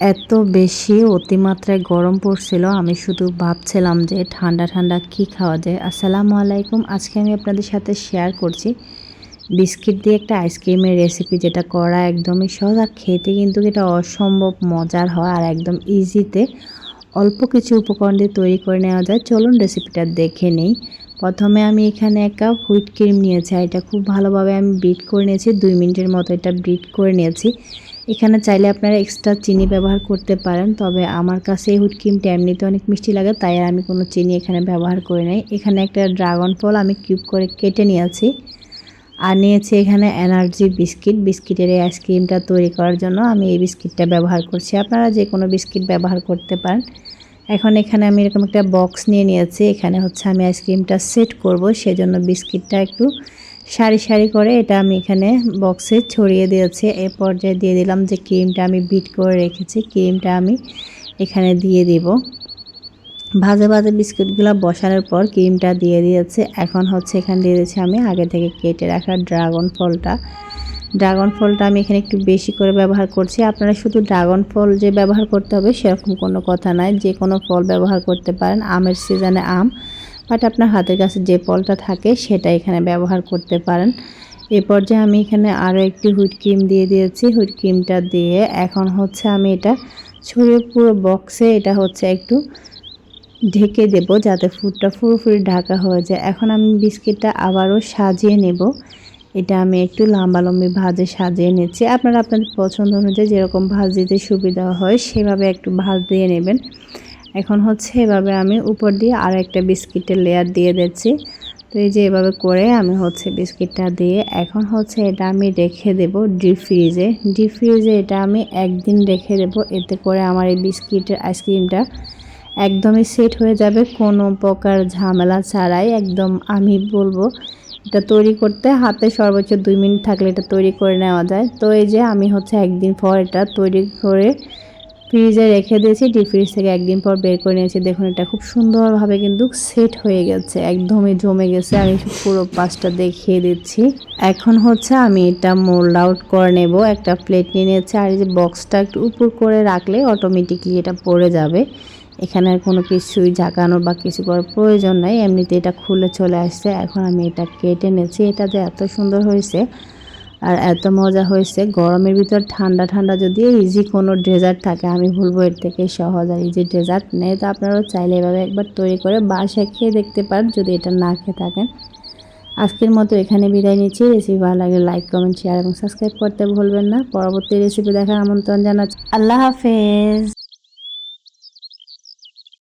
এত বেশি অতিমাত্রায় গরম পড়ছিল, আমি শুধু ভাবছিলাম যে ঠান্ডা ঠান্ডা কি খাওয়া যায়। আসসালামু আলাইকুম, আজকে আমি আপনাদের সাথে শেয়ার করছি বিস্কিট দিয়ে একটা আইসক্রিমের রেসিপি যেটা করা একদমই সহজ আর খেতে কিন্তু এটা অসম্ভব মজার হয় আর একদম ইজিতে অল্প কিছু উপকরণ দিয়ে তৈরি করে নেওয়া যায়। চলুন রেসিপিটা দেখে নেই। প্রথমে আমি এখানে এক কাপ হুইট ক্রিম নিয়েছি আর এটা খুব ভালোভাবে আমি বিট করে নিয়েছি, দুই মিনিটের মতো এটা বিট করে নিয়েছি। এখানে চাইলে আপনারা এক্সট্রা চিনি ব্যবহার করতে পারেন, তবে আমার কাছে এই হুইট ক্রিমটা এমনিতে অনেক মিষ্টি লাগে, তাই আর আমি কোনো চিনি এখানে ব্যবহার করি নাই। এখানে একটা ড্রাগন ফল আমি কিউব করে কেটে নিয়েছি আর নিয়েছি এখানে এনার্জি বিস্কিট বিস্কিটের এই আইসক্রিমটা তৈরি করার জন্য আমি এই বিস্কিটটা ব্যবহার করছি। আপনারা যে কোনো বিস্কিট ব্যবহার করতে পারেন। এখন এখানে আমি এরকম একটা বক্স নিয়ে নিয়েছি, এখানে হচ্ছে আমি আইসক্রিমটা সেট করব, সেজন্য বিস্কিটটা একটু সারি সারি করে এটা আমি এখানে বক্সে ছড়িয়ে দিয়েছি। এ পর্যায়ে দিয়ে দিলাম যে ক্রিমটা আমি বিট করে রেখেছি। ক্রিমটা আমি এখানে দিয়ে দিব। ভাজে ভাজে বিস্কুটগুলো বসানোর পর ক্রিমটা দিয়ে দিয়েছে। এখন হচ্ছে এখানে দিয়ে দিয়েছি আমি আগে থেকে কেটে রাখা ড্রাগন ফলটা। ড্রাগন ফলটা আমি এখানে একটু বেশি করে ব্যবহার করছি। আপনারা শুধু ড্রাগন ফল যে ব্যবহার করতে হবে সেরকম কোনো কথা নাই। যে কোনো ফল ব্যবহার করতে পারেন। আমের সিজনে আম বাট আপনার হাতের কাছে যে পলটা থাকে সেটা এখানে ব্যবহার করতে পারেন। এ পর্যায়ে আমি এখানে আরও একটি হুইট ক্রিম দিয়ে দিয়েছি। হুইট ক্রিমটা দিয়ে এখন হচ্ছে আমি এটা ছড়িয়ে পুরো বক্সে এটা হচ্ছে একটু ঢেকে দেব যাতে ফুডটা পুরোপুরি ঢাকা হয়ে যায়। এখন আমি বিস্কিটটা আবারও সাজিয়ে নেব। এটা আমি একটু লম্বালম্বি ভাজে সাজিয়ে নিচ্ছি। আপনারা আপনাদের পছন্দ অনুযায়ী যেরকম ভাজ দিতে সুবিধা হয় সেভাবে একটু ভাজ দিয়ে নেবেন। এখন হচ্ছে এভাবে আমি উপর দিয়ে আর একটা বিস্কিটের লেয়ার দিয়ে দিচ্ছি। তো এই যে এভাবে করে আমি হচ্ছে বিস্কিটটা দিয়ে এখন হচ্ছে এটা আমি রেখে দেব ডিপ ফ্রিজে ডিপ ফ্রিজে এটা আমি একদিন রেখে দেব, এতে করে আমার এই বিস্কিটের আইসক্রিমটা একদমই সেট হয়ে যাবে। কোনো প্রকার ঝামেলা ছাড়াই একদম আমি বলব, এটা তৈরি করতে হাতে সর্বোচ্চ দুই মিনিট থাকলে এটা তৈরি করে নেওয়া যায়। তো এই যে আমি হচ্ছে একদিন পর এটা তৈরি করে ফ্রিজে রেখে দিয়েছি ডিপ ফ্রিজ থেকে একদিন পর বের করে নিয়েছি। দেখুন, এটা খুব সুন্দরভাবে কিন্তু সেট হয়ে গেছে, একদমই জমে গেছে। আমি পুরো পাঁচটা দেখিয়ে দিচ্ছি। এখন হচ্ছে আমি এটা মোল্ড আউট করে নেব। একটা প্লেট নিয়ে নিয়েছি, আর এই যে বক্সটা একটু উপর করে রাখলে অটোমেটিকলি এটা পড়ে যাবে। এখানে কোনো কিছুই ঝাঁকানোর বা কিছু করার প্রয়োজন নাই। এমনিতে এটা খুলে চলে আসছে। এখন আমি এটা কেটে নেছি এটা যে এত সুন্দর হয়েছে আর এত মজা হয়েছে, গরমের ভিতর ঠান্ডা ঠান্ডা যদি ইজি কোনো ডেজার্ট থাকে, আমি ভুলবো এর থেকে সহজ আর ইজি ডেজার্ট নেই তো আপনারাও চাইলে এভাবে একবার তৈরি করে বাসায় খেয়ে দেখতে পারেন, যদি এটা না খেয়ে থাকেন। আজকের মতো এখানে বিদায় নিচ্ছি। রেসিপি ভালো লাগে লাইক কমেন্ট শেয়ার এবং সাবস্ক্রাইব করতে ভুলবেন না। পরবর্তী রেসিপি দেখার আমন্ত্রণ জানাচ্ছি। আল্লাহ হাফেজ।